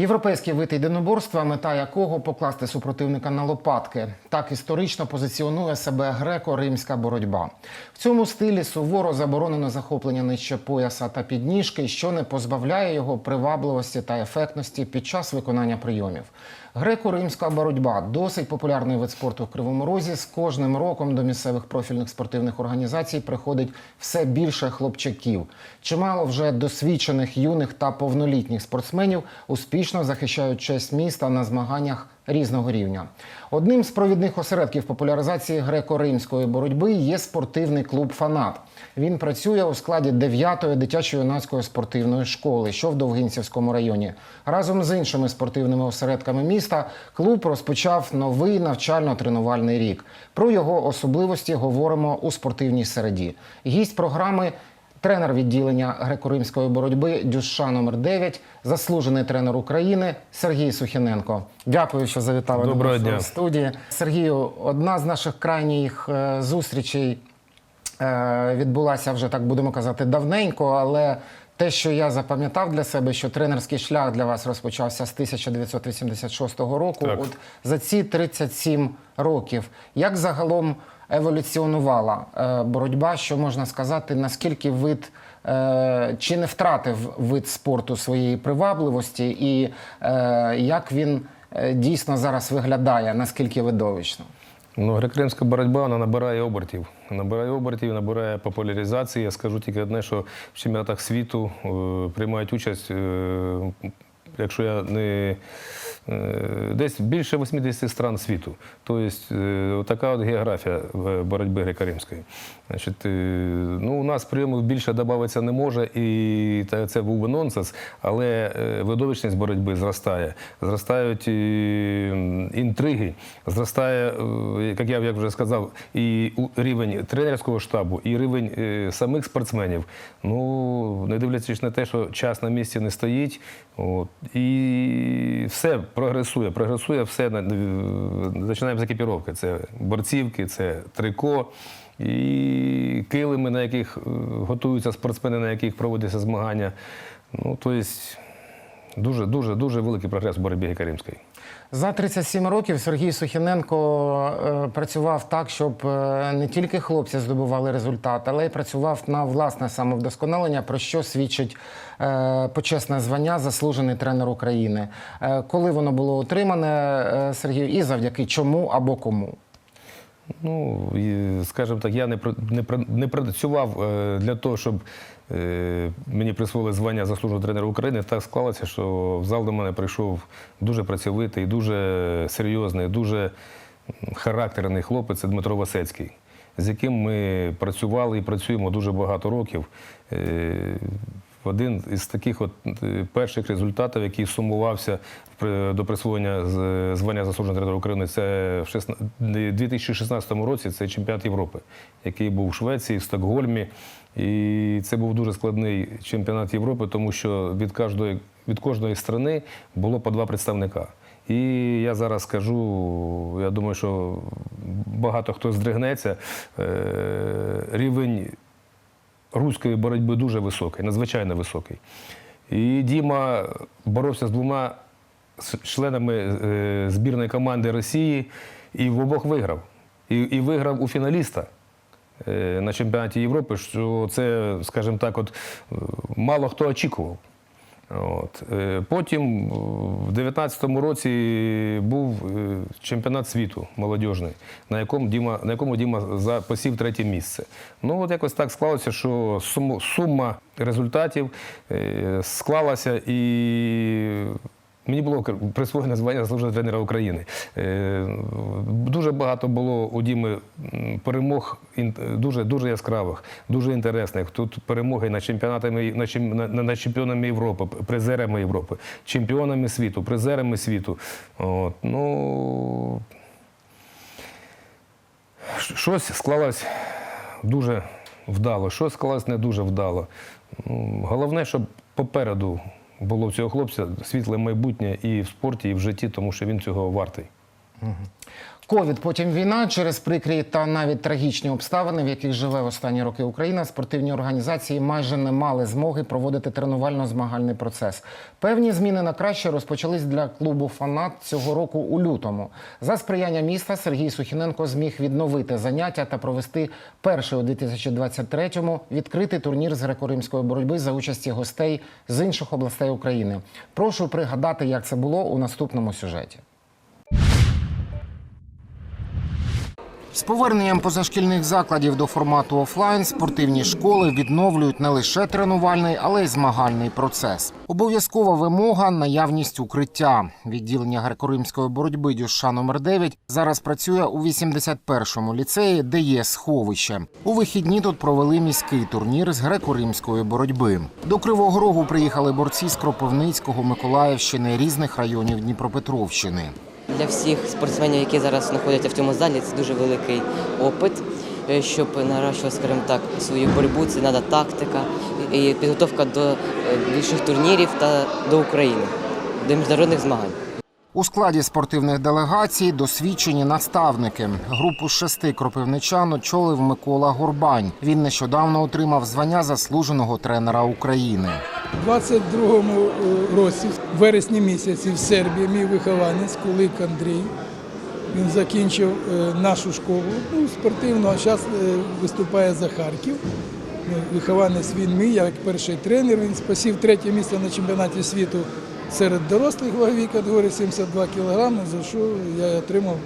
Європейський вид єдиноборства, мета якого покласти супротивника на лопатки. Так історично позиціонує себе греко-римська боротьба. В цьому стилі суворо заборонено захоплення нижче пояса та підніжки, що не позбавляє його привабливості та ефектності під час виконання прийомів. Греко-римська боротьба досить популярний вид спорту в Кривому Розі. З кожним роком до місцевих профільних спортивних організацій приходить все більше хлопчаків. Чимало вже досвідчених юних та повнолітніх спортсменів успішно захищають честь міста на змаганнях різного рівня. Одним з провідних осередків популяризації греко-римської боротьби є спортивний клуб Фанат. Він працює у складі 9-ї дитячо-юнацької спортивної школи, що в Довгинцівському районі. Разом з іншими спортивними осередками міста клуб розпочав новий навчально-тренувальний рік. Про його особливості говоримо у спортивній середі. Гість програми Тренер відділення греко-римської боротьби Дюша номер 9 заслужений тренер України Сергій Сухіненко. Дякую, що завітали Доброго до дня. студії. Сергію, одна з наших крайніх е, зустрічей е, відбулася вже так будемо казати давненько, але те, що я запам'ятав для себе, що тренерський шлях для вас розпочався з 1986 року. Так. От за ці 37 років, як загалом еволюціонувала е, боротьба, що можна сказати, наскільки вид е, чи не втратив вид спорту своєї привабливості, і е, як він дійсно зараз виглядає, наскільки видовищно? Ну, греко-римська боротьба вона набирає обертів. Набирає обертів, набирає популяризації. Я скажу тільки одне, що в чемпіонатах світу приймають участь, якщо я не е, десь більше 80 стран світу. Тобто е, така от географія боротьби греко-римської. Е, ну, у нас прийомів більше додатися не може, і це був би нонсенс, але видовищність боротьби зростає. Зростають інтриги, зростає, як я вже сказав, і рівень тренерського штабу, і рівень самих спортсменів. Ну, не дивлячись на те, що час на місці не стоїть. От, і все прогресує. Прогресує все. е, Починаємо з екіпіровки. Це борцівки, це трико. І килими, на яких е, готуються спортсмени, на яких проводяться змагання. Ну, тобто, дуже, дуже, великий прогрес в боротьбі греко-римської. За 37 років Сергій Сухіненко е, працював так, щоб е, не тільки хлопці здобували результат, але й працював на власне самовдосконалення, про що свідчить е, почесне звання заслужений тренер України. Коли воно було отримане, Сергію, і завдяки чому або кому? Ну, скажімо так, я не, не, не працював для того, щоб мені присвоїли звання заслуженого тренера України. Так склалося, що в зал до мене прийшов дуже працьовитий, дуже серйозний, дуже характерний хлопець Дмитро Васецький, з яким ми працювали і працюємо дуже багато років. Один із таких от е, перших результатів, який сумувався до присвоєння звання заслуженого тренера України, це в 2016 році. Це чемпіонат Європи, який був у Швеції, в Стокгольмі. І це був дуже складний чемпіонат Європи, тому що від кожної від кожної країни було по два представника. І я зараз скажу, я думаю, що багато хто здригнеться. е, Рівень руської боротьби дуже високий, надзвичайно високий. І Діма боровся з двома членами е, збірної команди Росії і в обох виграв. І, і виграв у фіналіста е, на чемпіонаті Європи, що це, скажімо так, от, е, мало хто очікував. От. Е, Потім в в 2019 році був е, чемпіонат світу молодіжний, на якому Діма, на якому Діма посів третє місце. Ну от якось так склалося, що сума результатів е, склалася і. Мені було присвоєне звання заслуженого тренера України. Е, Дуже багато було у Діми перемог дуже, дуже яскравих, дуже інтересних. Тут перемоги на чемпіонатами на, чем- на, на- на чемпіонами Європи, призерами Європи, чемпіонами світу, призерами світу. От, ну, щось склалось дуже вдало, щось склалось не дуже вдало. Головне, щоб попереду було в цього хлопця світле майбутнє і в спорті, і в житті, тому що він цього вартий. Ковід, потім війна через прикрі та навіть трагічні обставини, в яких живе в останні роки Україна, спортивні організації майже не мали змоги проводити тренувально-змагальний процес. Певні зміни на краще розпочались для клубу Фанат цього року у лютому. За сприяння міста Сергій Сухіненко зміг відновити заняття та провести перший у 2023-му відкритий турнір з греко-римської боротьби за участі гостей з інших областей України. Прошу пригадати, як це було у наступному сюжеті. З поверненням позашкільних закладів до формату офлайн спортивні школи відновлюють не лише тренувальний, але й змагальний процес. Обов'язкова вимога наявність укриття. Відділення греко-римської боротьби Дюша номер 9 зараз працює у 81-му ліцеї, де є сховище. У вихідні тут провели міський турнір з греко-римської боротьби. До Кривого Рогу приїхали борці з Кропивницького, Миколаївщини, різних районів Дніпропетровщини. Для всіх спортсменів, які зараз знаходяться в цьому залі, це дуже великий опит. Е, Щоб наращувати, скажімо так, свою боротьбу, це треба тактика і підготовка до е, більших турнірів та до України, до міжнародних змагань. У складі спортивних делегацій досвідчені наставники. Групу з шести кропивничан очолив Микола Горбань. Він нещодавно отримав звання заслуженого тренера України. У 22-му е, році, в вересні місяці, в Сербії, мій вихованець Кулик Андрій. Він закінчив е, нашу школу ну, спортивну, а зараз виступає за Харків. Ну, Вихованець він мій, як перший тренер. Він спасів третє місце на чемпіонаті світу серед дорослих ваговій категорії 72 кг, за що я отримав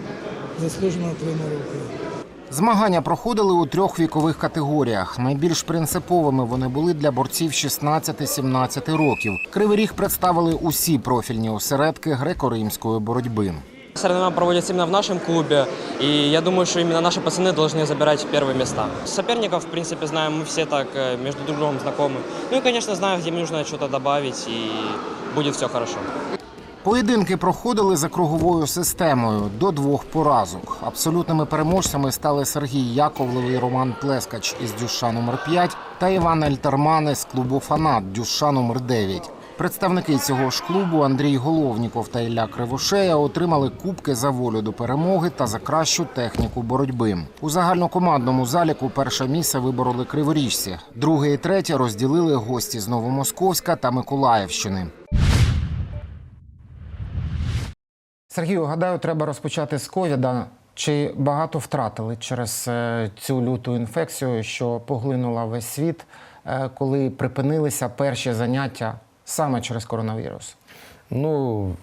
заслуженого тренера України. Змагання проходили у трьох вікових категоріях. Найбільш принциповими вони були для борців 16-17 років. Кривий ріг представили усі профільні осередки греко-римської боротьби. Соревнования проводятся именно в нашем клубе, и я думаю, что именно наши пацаны должны забирать первые места. Соперников, в принципе, знаем, мы все так э, между друг другом знакомы. Ну и, конечно, знаю, где мне нужно что-то добавить, и будет все хорошо. Поєдинки проходили за круговою системою до двох поразок. Абсолютними переможцями стали Сергій Яковлев і Роман Плескач із Дюша номер 5 та Іван Ельтермане з клубу Фанат Дюша номер 9. Представники цього ж клубу Андрій Головніков та Ілля Кривошея отримали кубки за волю до перемоги та за кращу техніку боротьби. У загальнокомандному заліку перше місце вибороли криворіжці. Друге і третє розділили гості з Новомосковська та Миколаївщини. Сергію, гадаю, треба розпочати з ковіда. Чи багато втратили через е, цю люту інфекцію, що поглинула весь світ, е, коли припинилися перші заняття саме через коронавірус? Ну,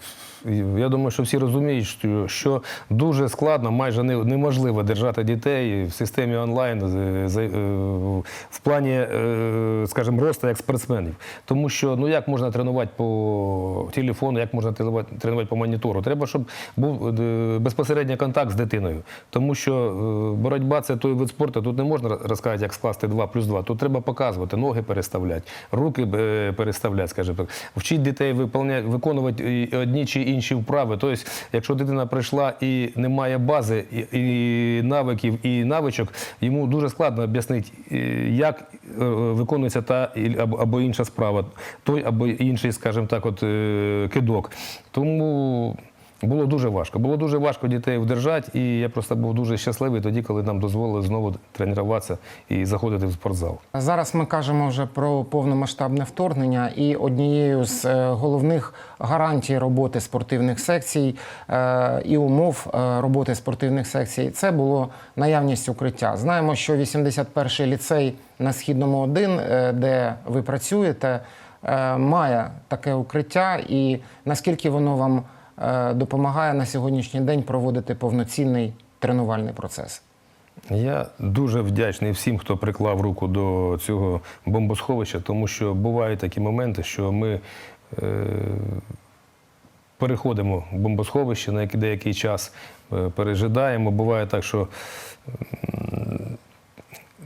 я думаю, що всі розуміють, що, дуже складно, майже неможливо держати дітей в системі онлайн з- е, в плані, е, скажімо, росту як спортсменів. Тому що ну як можна тренувати по телефону, як можна тренувати, по монітору? Треба, щоб був е, безпосередній контакт з дитиною. Тому що е, боротьба це той вид спорту. Тут не можна розказати, як скласти 2 плюс 2. Тут треба показувати, ноги переставляти, руки е, переставляти, скажімо так. Вчить дітей виконувати, одні чи інші вправи. Тобто, якщо дитина прийшла і не має бази, і, навиків, і навичок, йому дуже складно об'яснити, е, як е, виконується та або, або інша справа, той або інший, скажімо так, от е, кидок. Тому. Було дуже важко. Було дуже важко дітей вдержати, і я просто був дуже щасливий тоді, коли нам дозволили знову тренуватися і заходити в спортзал. Зараз ми кажемо вже про повномасштабне вторгнення, і однією з е, головних гарантій роботи спортивних секцій е, і умов е, роботи спортивних секцій це було наявність укриття. Знаємо, що 81-й ліцей на східному 1, е, де ви працюєте, має таке укриття, і наскільки воно вам допомагає на сьогоднішній день проводити повноцінний тренувальний процес. Я дуже вдячний всім, хто приклав руку до цього бомбосховища, тому що бувають такі моменти, що ми е, переходимо в бомбосховище на який- деякий час, е, пережидаємо. Буває так, що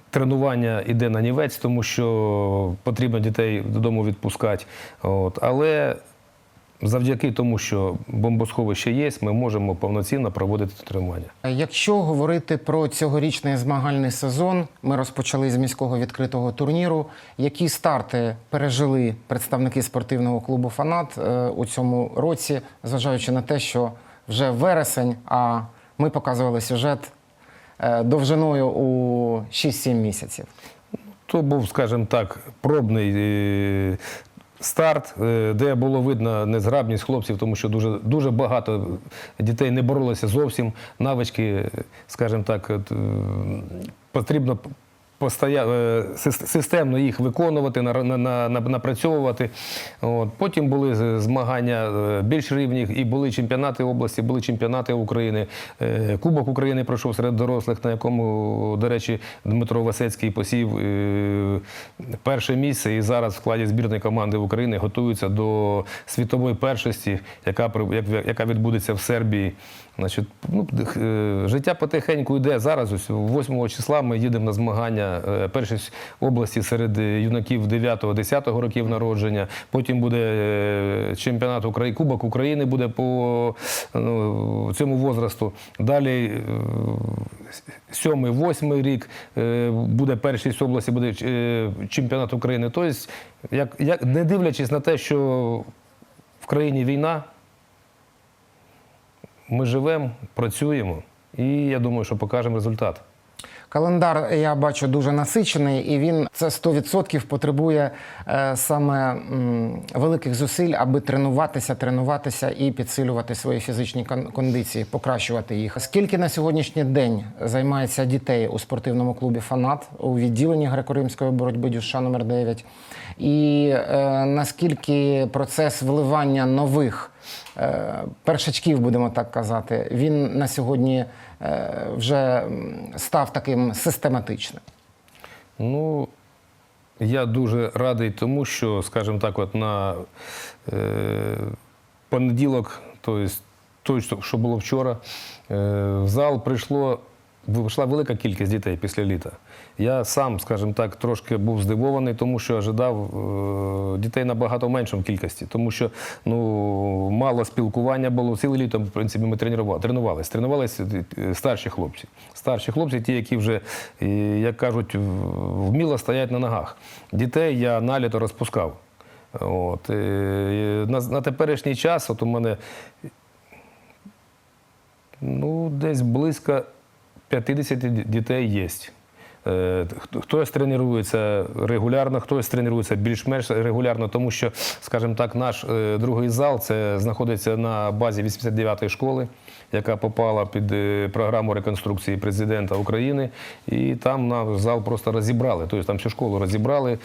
тренування йде на нівець, тому що потрібно дітей додому відпускати. От. Але завдяки тому, що бомбосховище є, ми можемо повноцінно проводити тренування. Якщо говорити про цьогорічний змагальний сезон, ми розпочали з міського відкритого турніру. Які старти пережили представники спортивного клубу Фанат е, у цьому році, зважаючи на те, що вже вересень, а ми показували сюжет е, довжиною у 6-7 місяців. То був, скажімо так, пробний е, старт, е, де було видно незграбність хлопців, тому що дуже, дуже багато дітей не боролися зовсім. Навички, е, скажімо так, е, потрібно системно їх виконувати, на- на- на- на- напрацьовувати. От. Потім були змагання е, більш рівні, і були чемпіонати області, були чемпіонати України. Е, Кубок України пройшов серед дорослих, на якому, до речі, Дмитро Васецький посів е, перше місце і зараз в складі збірної команди України готуються до світової першості, яка, яка відбудеться в Сербії. Значить, ну, е, життя потихеньку йде. Зараз, ось 8 числа, ми їдемо на змагання е, першість області серед е, юнаків 9-10 років народження. Потім буде е, чемпіонат України, Кубок України буде по ну, цьому возрасту. Далі сьомий, восьмий рік буде першість області, буде чемпіонат України. Тобто, як, як, не дивлячись на те, що в країні війна, ми живемо, працюємо, і я думаю, що покажемо результат. Календар я бачу дуже насичений, і він це 100% потребує е, саме великих зусиль, аби тренуватися, тренуватися і підсилювати свої фізичні кон- кондиції, покращувати їх. Скільки на сьогоднішній день займається дітей у спортивному клубі Фанат у відділенні греко-римської боротьби Дюша номер 9 І е, наскільки процес вливання нових першачків, будемо так казати, він на сьогодні е, вже став таким систематичним. Ну, я дуже радий тому, що, скажімо так, от на е, понеділок, тобто що- було вчора, е, в зал прийшло. Вийшла велика кількість дітей після літа. Я сам, скажімо так, трошки був здивований, тому що ожидав е, дітей набагато меншому кількості, тому що ну, мало спілкування було. Ціле літо, в принципі, ми тренували, тренувалися. Тренувалися е, старші хлопці. Старші хлопці, ті, які вже, е, як кажуть, вміло стоять на ногах. Дітей я на літо розпускав. От. На, на теперішній час, от у мене ну, десь близько 50 дітей є. Е, хто- Хтось тренується регулярно, хтось тренується більш-менш регулярно, тому що, скажімо так, наш е, другий зал це знаходиться на базі 89-ї школи, яка попала під е, програму реконструкції президента України. І там наш зал просто розібрали. Тобто там всю школу розібрали,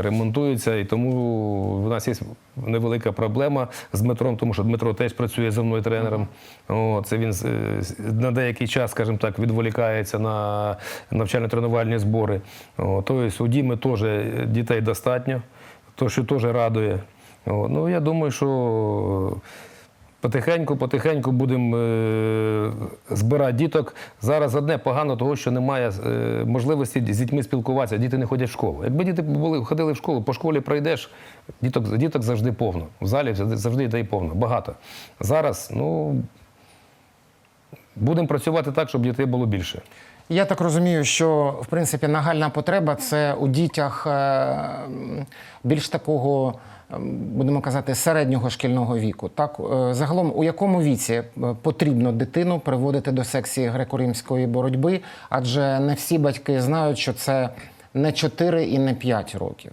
ремонтується. І тому в нас є невелика проблема з Дмитром, тому що Дмитро теж працює за мною тренером. О, це він на деякий час, скажімо так, відволікається на навчально-тренувальні збори. Тобто у Діми теж дітей достатньо, то що теж радує. Ну, я думаю, що потихеньку, потихеньку будемо е, збирати діток. Зараз одне погано, того, що немає е, можливості з дітьми спілкуватися, діти не ходять в школу. Якби діти були, ходили в школу, по школі пройдеш, діток, діток завжди повно. В залі завжди- дітей повно, багато. Зараз, ну, будемо працювати так, щоб дітей було більше. Я так розумію, що в принципі нагальна потреба це у дітях е, більш такого, ем, будемо казати, середнього шкільного віку. Так, Е, загалом, у якому віці е, потрібно дитину приводити до секції греко-римської боротьби? Адже не всі батьки знають, що це не 4 і не 5 років.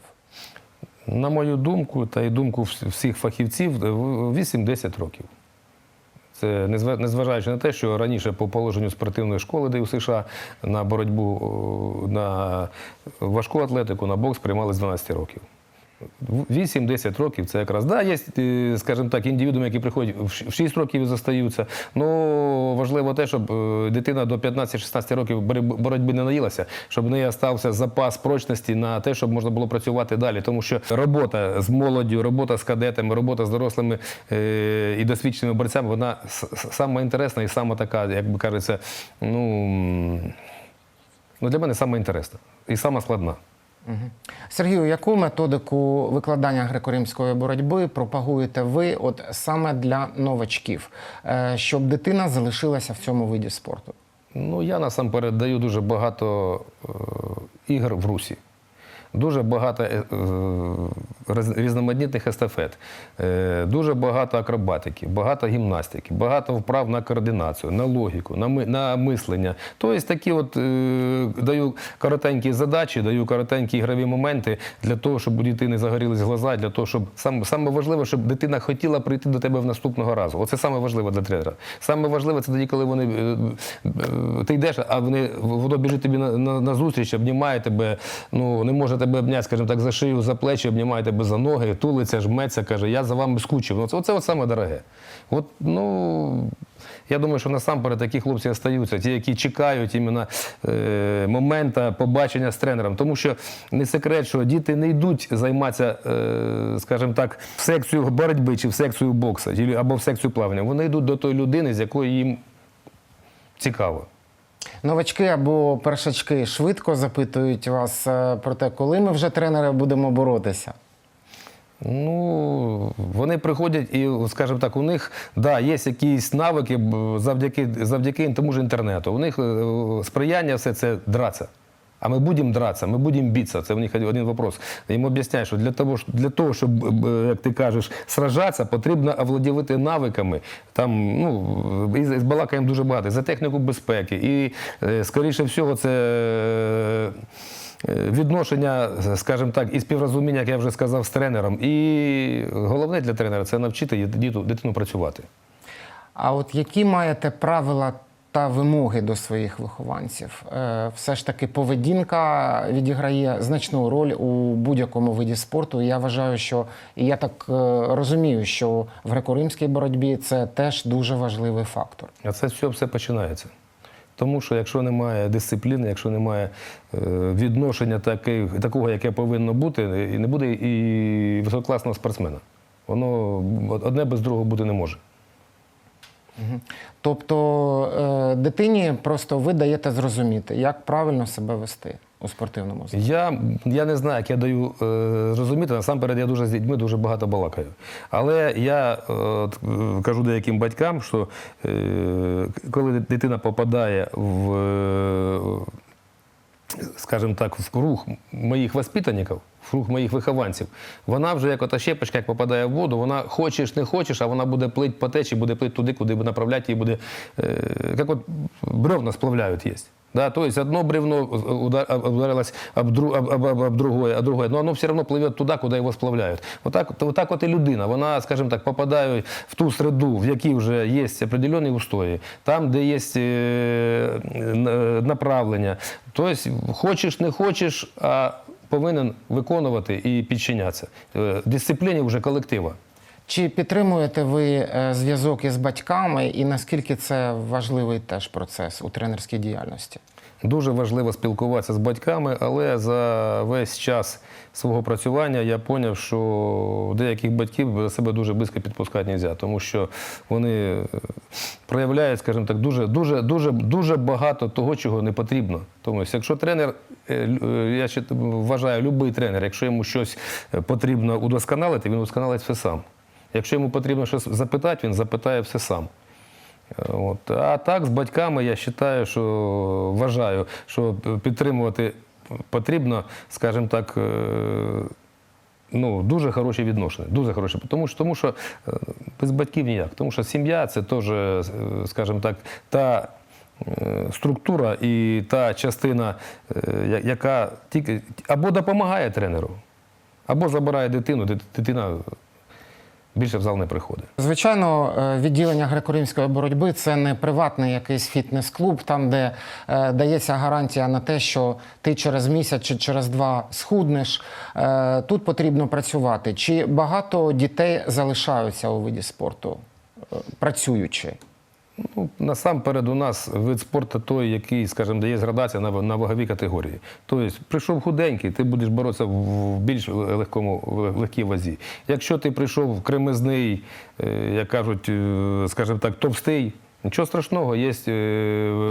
На мою думку, та й думку всіх фахівців, е, 8-10 років. Це незва- незважаючи на те, що раніше по положенню спортивної школи, де у США на боротьбу на важку атлетику, на бокс приймали з 12 років. В- 8-10 років це якраз. Да, є, е, скажімо так, індивідуми, які приходять в 6 років і зостаються. Ну, важливо те, щоб е, дитина до 15-16 років боротьби не наїлася, щоб в неї стався запас прочності на те, щоб можна було працювати далі. Тому що робота з молоддю, робота з кадетами, робота з дорослими е, і досвідченими борцями, вона сама інтересна і сама така, як би кажеться, ну, ну для мене сама інтересна і сама складна. Сергію, яку методику викладання греко-римської боротьби пропагуєте ви от саме для новачків, е, щоб дитина залишилася в цьому виді спорту? Ну, я насамперед даю дуже багато е, ігор в Русі. Дуже багато е, е, різноманітних естафет, е, дуже багато акробатики, багато гімнастики, багато вправ на координацію, на логіку, на, мислення. Тобто такі от даю коротенькі задачі, даю коротенькі ігрові моменти для того, щоб у дитини загорілись глаза, для того, щоб саме, важливе, щоб дитина хотіла прийти до тебе в наступного разу. Оце саме важливе для тренера. Саме важливе це тоді, коли вони ти йдеш, а вони воно біжить тобі на, на, на зустріч, обнімає тебе, ну не може тебе обняти, скажімо так, за шию, за плечі, обнімає тебе за ноги, тулиться, жметься, каже, я за вами скучив. Ну, це, оце от саме дороге. От, ну, я думаю, що насамперед такі хлопці остаються, ті, які чекають іменно е, моменту побачення з тренером. Тому що не секрет, що діти не йдуть займатися, е, скажімо так, в секцію боротьби чи в секцію боксу, чи- або в секцію плавання. Вони йдуть до тої людини, з якою їм цікаво. Новачки або першачки швидко запитують вас е, про те, коли ми вже тренери будемо боротися. Ну, вони приходять і, скажімо так, у них да, є якісь навики завдяки, завдяки тому ж інтернету. У них е, сприяння все це драться. А ми будемо драться, ми будемо битися. Це в них один вопрос. Їм об'ясняю, що для того, для того, щоб, як ти кажеш, сражатися, потрібно овладівати навиками. Там, ну, і з балакаємо дуже багато. За техніку безпеки. І, скоріше всього, це. е, Відношення, скажімо так, і співрозуміння, як я вже сказав, з тренером. І головне для тренера це навчити дитину працювати. А от які маєте правила та вимоги до своїх вихованців? Е, Все ж таки поведінка відіграє значну роль у будь-якому виді спорту. Я вважаю, що і я так е, розумію, що в греко-римській боротьбі це теж дуже важливий фактор. А це все, все починається. Тому що якщо немає дисципліни, якщо немає е, відношення таки, такого, яке повинно бути, і не буде і висококласного спортсмена. Воно одне без другого бути не може. Тобто е, дитині просто ви даєте зрозуміти, як правильно себе вести у спортивному залі. Я, я не знаю, як я даю е, розуміти. Насамперед, я дуже з дітьми дуже багато балакаю. Але я е, кажу деяким батькам, що коли дитина попадає в, скажімо так, в круг моїх воспитанників, круг моїх вихованців, вона вже як ота щепочка, як попадає в воду, вона хочеш, не хочеш, а вона буде плить по течі, буде плить туди, куди направляти, і буде, е, як от бревна сплавляють є. Да, то есть одно бревно удар- об- ударилось об, дру, об, об, об, об другое, а другое, но оно все равно плывет туда, куда его сплавляют. Вот так, вот так людина, вона, скажімо так, попадає в ту среду, в якій вже є определенні устої, там, де є е, направлення. Тобто, хочеш, не хочеш, а повинен виконувати і підчинятися. Е, Дисципліні вже колектива. Чи підтримуєте ви е, зв'язок із батьками, і наскільки це важливий теж процес у тренерській діяльності? Дуже важливо спілкуватися з батьками, але за весь час свого працювання я зрозумів, що деяких батьків себе дуже близько підпускати не можна, тому що вони е, проявляють, скажімо так, дуже, дуже, дуже, дуже багато того, чого не потрібно. Тому якщо тренер, е, е, я ще вважаю, будь-який тренер, якщо йому щось потрібно удосконалити, він удосконалить все сам. Якщо йому потрібно щось запитати, він запитає все сам. От. А так, з батьками я вважаю, що вважаю, що підтримувати потрібно, скажімо так, е, ну, дуже хороші відношення. Дуже хороші. Тому що, тому що е, без батьків ніяк. Тому що сім'я це теж, е, скажімо так, та структура і та частина, яка тільки або допомагає тренеру, або забирає дитину, дитина більше в зал не приходить. Звичайно, е, відділення греко-римської боротьби це не приватний якийсь фітнес-клуб, там, де е, дається гарантія на те, що ти через місяць чи через два схуднеш. Е, тут потрібно працювати. Чи багато дітей залишаються у виді спорту, е, працюючи? Ну, насамперед, у нас вид спорту той, який, скажімо, дає градація на, на вагові категорії. Тобто, прийшов худенький, ти будеш боротися в більш легкому, в легкій вазі. Якщо ти прийшов кремезний, е, як кажуть, е, скажімо так, товстий, нічого страшного, є.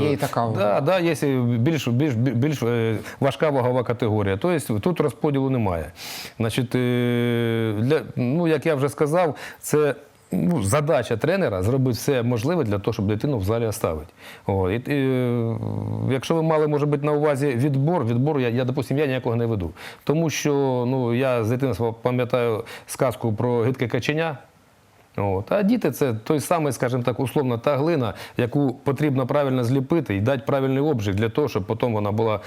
Є і така да, да, є більш, більш, більш е, важка вагова категорія. Тобто тут розподілу немає. Значить, е, для, ну, як я вже сказав, це ну, задача тренера зробити все можливе для того, щоб дитину в залі оставити. О, і, і, якщо ви мали, може бути, на увазі відбор, відбор я, я, допустим, я ніякого не веду. Тому що ну, я з дитинства пам'ятаю сказку про гидке каченя. От. А діти це той самий, скажімо так, условно, та глина, яку потрібно правильно зліпити і дати правильний обжиг для того, щоб потім вона була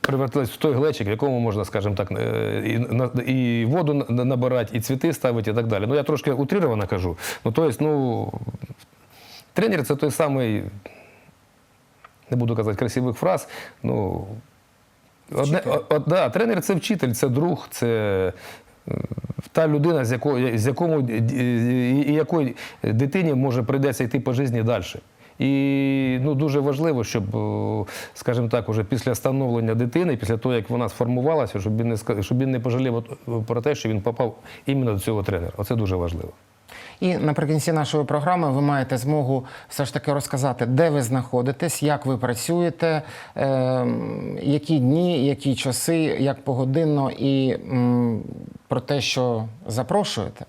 превратилась в той глечик, в якому можна, скажімо так, е, і, і воду набирати, і цвіти ставити, і так далі. Ну, я трошки утрировано кажу. Ну, тобто, ну, тренер це той самий, не буду казати красивих фраз, ну, одне, о, да, тренер це вчитель, це друг, це е, та людина, з якою, з якому, і, і якої дитині може прийдеться йти по житті далі. І ну, дуже важливо, щоб, о, скажімо так, уже після становлення дитини, після того, як вона сформувалася, щоб він не, щоб він не пожалів про те, що він попав іменно до цього тренера. Оце дуже важливо. І наприкінці нашої програми ви маєте змогу все ж таки розказати, де ви знаходитесь, як ви працюєте, е, які дні, які часи, як погодинно, і м, про те, що запрошуєте.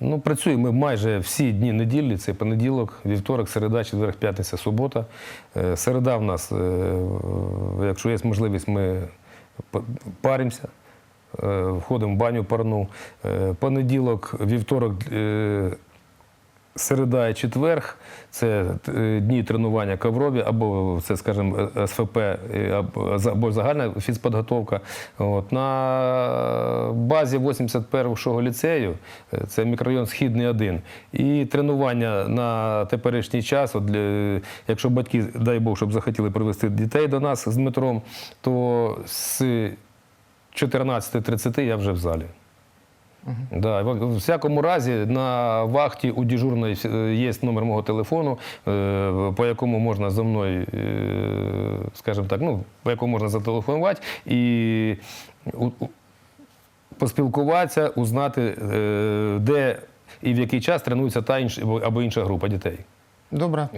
Ну, працюємо ми майже всі дні неділі. Це понеділок, вівторок, середа, четверг, п'ятниця, субота. Е, Середа в нас, е, якщо є можливість, ми паримося, е, входимо в баню парну. Понеділок, вівторок, Середа і четверг це е, дні тренування коврові, або це, скажімо, е, СФП, е, або загальна фізпідготовка. От. На базі 81-го ліцею, це мікрорайон Східний 1. І тренування на теперішній час, от для, якщо батьки, дай Бог, щоб захотіли привезти дітей до нас з Дмитром, то з 14.30 я вже в залі. Да, в всякому разі на вахті у дежурної е, є номер мого телефону, е, по якому можна зі мною, е, скажімо так, ну, по якому можна зателефонувати і поспілкуватися, узнати, де і в який час тренується та інш, або- або інша група дітей. Добре.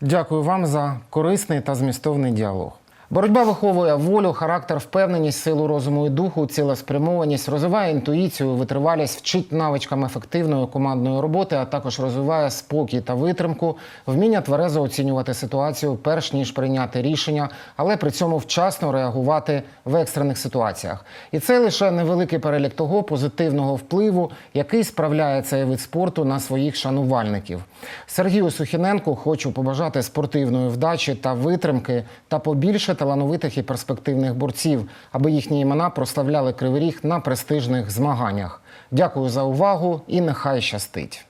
Дякую вам за корисний та змістовний діалог. Боротьба виховує волю, характер, впевненість, силу розуму і духу, цілеспрямованість, розвиває інтуїцію, витривалість, вчить навичкам ефективної командної роботи, а також розвиває спокій та витримку, вміння тверезо оцінювати ситуацію, перш ніж прийняти рішення, але при цьому вчасно реагувати в екстрених ситуаціях. І це лише невеликий перелік того позитивного впливу, який справляє цей вид спорту на своїх шанувальників. Сергію Сухіненку хочу побажати спортивної вдачі та витримки та побільше талановитих і перспективних борців, аби їхні імена прославляли Кривий Ріг на престижних змаганнях. Дякую за увагу і нехай щастить.